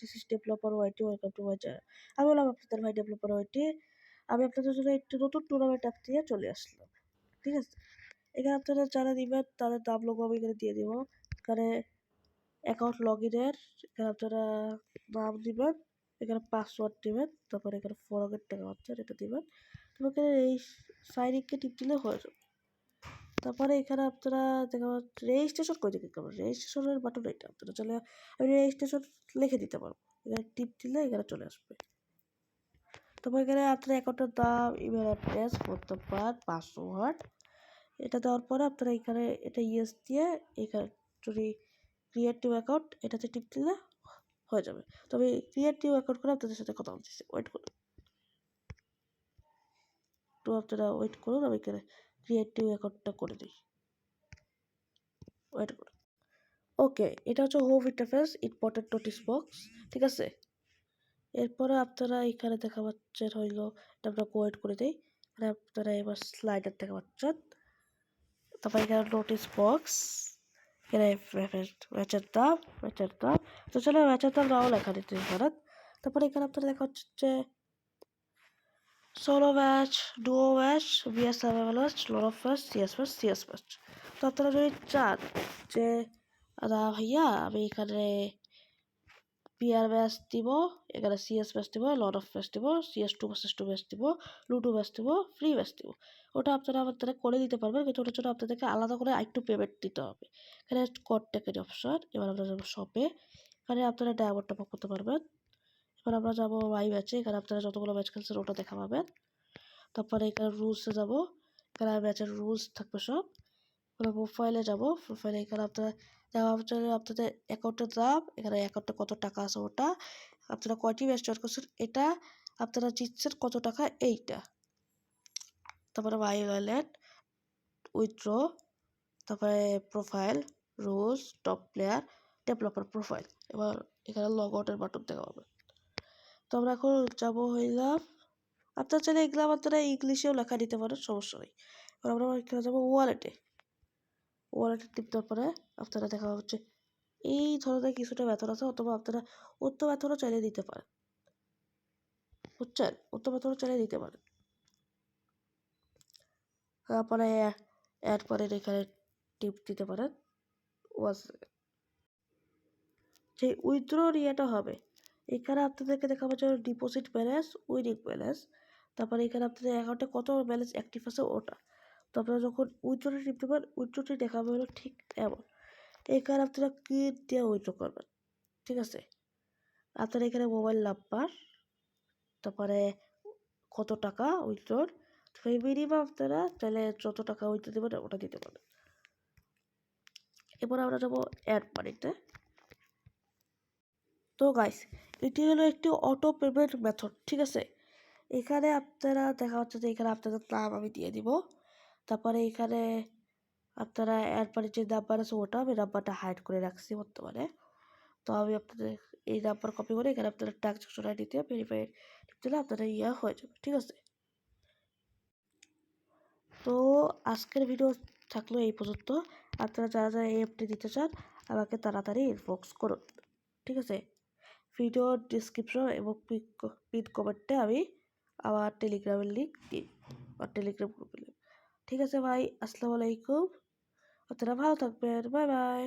This is developer YT welcome to my channel আমি বললাম আপনাদের ভাই ডেভেলপার ওয়াইটি আমি আপনাদের জন্য একটি নতুন টুর্নামেন্ট অ্যাপ দিয়ে চলে আসলাম। ঠিক আছে? এখানে আপনারা যারা দিবেন তাদের দাম লোক আমি এখানে দিয়ে দিব। এখানে অ্যাকাউন্ট লগ ইনের এখানে আপনারা নাম দিবেন, এখানে পাসওয়ার্ড দিবেন, তারপরে এখানে ফরগেট টাকা এটা দিবেন। তারপর এই সাইন ইনকে টিপ দিলে হয়ে যাবে। তারপরে এখানে আপনারা দেখা রেজিস্ট্রেশন করে দিতে পারবেন রেজিস্ট্রেশনের বাটন এটা আপনারা চলে আমি রেজিস্ট্রেশন লিখে দিতে পারব। এখানে টিপ দিলে এখানে চলে আসবে। তারপর এখানে আপনার অ্যাকাউন্টের দাম email address phone number password এটা দেওয়ার পরে আপনারা এখানে এটা ইয়েস দিয়ে এখানে যদি ক্রিয়েটিভ অ্যাকাউন্ট এটাতে টিপ দিলে হয়ে যাবে। তবে ক্রিয়েটিভ অ্যাকাউন্ট করে আপনাদের সাথে কথা বলতেছি। ওয়েট করুন। তো আপনারা ওয়েট করুন, আমি এখানে ক্রিয়েটিভ অ্যাকাউন্টটা করে দিই। ওয়েট করুন ওকে এটা হচ্ছে home interface important notice box ঠিক আছে? এরপরে আপনারা এখানে দেখা পাচ্ছেন হইল এটা আমরা ওয়েট করে দিই। এখানে আপনারা এবার স্লাইডার দেখা পাচ্ছেন তারপর এখানে নোটিস বক্স এখানে ম্যাচের দাম ম্যাচের দাম তো চলো ম্যাচের দাম নাও লেখা দিতে তারপরে এখানে আপনারা দেখা হচ্ছে যে solo match duo match BS match lone wolf match CS match CS match তো আপনারা যদি চান যে দাদা ভাইয়া আমি এখানে পিআর ম্যাচ দিব এখানে সিএস ম্যাচ দিব লর্ড অফ ম্যাচ দিব CS two matches two match দিব লুডো ম্যাচ দিব ফ্রি ম্যাচ দিব ওটা আপনারা আমাদের করে দিতে পারবেন, কিন্তু ওটার জন্য আপনাদেরকে আলাদা করে একটু পেমেন্ট দিতে হবে। এখানে কন্ট্যাক্টের অপশন এবার যাব শপে এখানে আপনারা ডায়মন্ড টপ করতে পারবেন। এবার আমরা যাব ওয়াই ম্যাচে এখানে আপনারা যতগুলো ম্যাচ খেলছেন ওটা দেখা পাবেন। তারপরে এখানে রুলসে যাব। এখানে ম্যাচের রুলস থাকবে সব। এখানে প্রোফাইলে যাব। প্রোফাইলে এখানে আপনারা দেখা হচ্ছে আপনাদের অ্যাকাউন্টের দাম, এখানে অ্যাকাউন্টে কত টাকা আছে ওটা, আপনারা কয়টি ম্যাচ জয়েন করছেন এটা, আপনারা জিতছেন কত টাকা এইটা। তারপরে মাই ওয়ালেট উইথড্র তারপরে profile rules top player developer profile এবার এখানে লগ আউটের বাটন দেখা পাবে তো আমরা এখন যাব হইলাম, আপনার চাইলে এগুলো আপনারা ইংলিশেও লেখা দিতে পারেন সমস্যা নেই। এবার আমরা এখানে যাব ওয়ালেটে। ওয়ালেটে টিপতে পরে আপনারা দেখা হচ্ছে এই ধরনের কিছুটা বেতন আছে, অথবা আপনারা অন্য বেতনও চাইলে দিতে পারেন। বুঝছেন? অন্য বেতনও চাইলে দিতে পারেন। তারপরে এরপরে এখানে টিপ দিতে পারেন। ওয়াজ যে উইথড্রোর ইয়েটা হবে এখানে আপনাদেরকে দেখাবো যে ডিপোজিট ব্যালেন্স উইনিং ব্যালেন্স তারপরে এখানে আপনাদের অ্যাকাউন্টে কত ব্যালেন্স অ্যাক্টিভ আছে ওটা। তো আপনারা যখন উইথড্রোটি টিপতে পারেন উইথড্রোটি দেখাবে হলো ঠিক এমন এখানে আপনারা কি দিয়ে উইথড্র করবেন? ঠিক আছে? আপনারা এখানে মোবাইল নাম্বার তারপরে কত টাকা উইথড্রোর মিনিমাম আপনারা তাহলে যত টাকা উইথড্র দেবেন, ওটা দিতে পারেন এরপর আমরা যাব অ্যাড মানিতে তো গাইস এটি হলো একটি অটো পেমেন্ট মেথড ঠিক আছে? এখানে আপনারা, দেখা হচ্ছে যে এখানে আপনাদের নাম আমি দিয়ে দিব। তারপরে এখানে আপনারা এরপরে যে নাম্বার আছে ওটা আমি নাম্বারটা হাইড করে রাখছি বর্তমানে। তো আমি আপনাদের এই নাম্বার কপি করে এখানে আপনারা ট্রানজাকশন আইডিতে ভেরিফাই দিলে আপনাদের ইয়া হয়ে যাবে, ঠিক আছে? তো আজকের ভিডিও থাকল এই পর্যন্ত। আপনারা যারা যারা এই অ্যাপটি দিতে চান, আমাকে তাড়াতাড়ি ইনবক্স করুন, ঠিক আছে? ভিডিও ডিসক্রিপশন এবং পিন কমেন্টে আমি আমার টেলিগ্রামের লিঙ্ক দিই আর টেলিগ্রাম গ্রুপের লিঙ্ক ঠিক আছে ভাই, আসসালামু আলাইকুম। আপনারা ভালো থাকবেন। Bye bye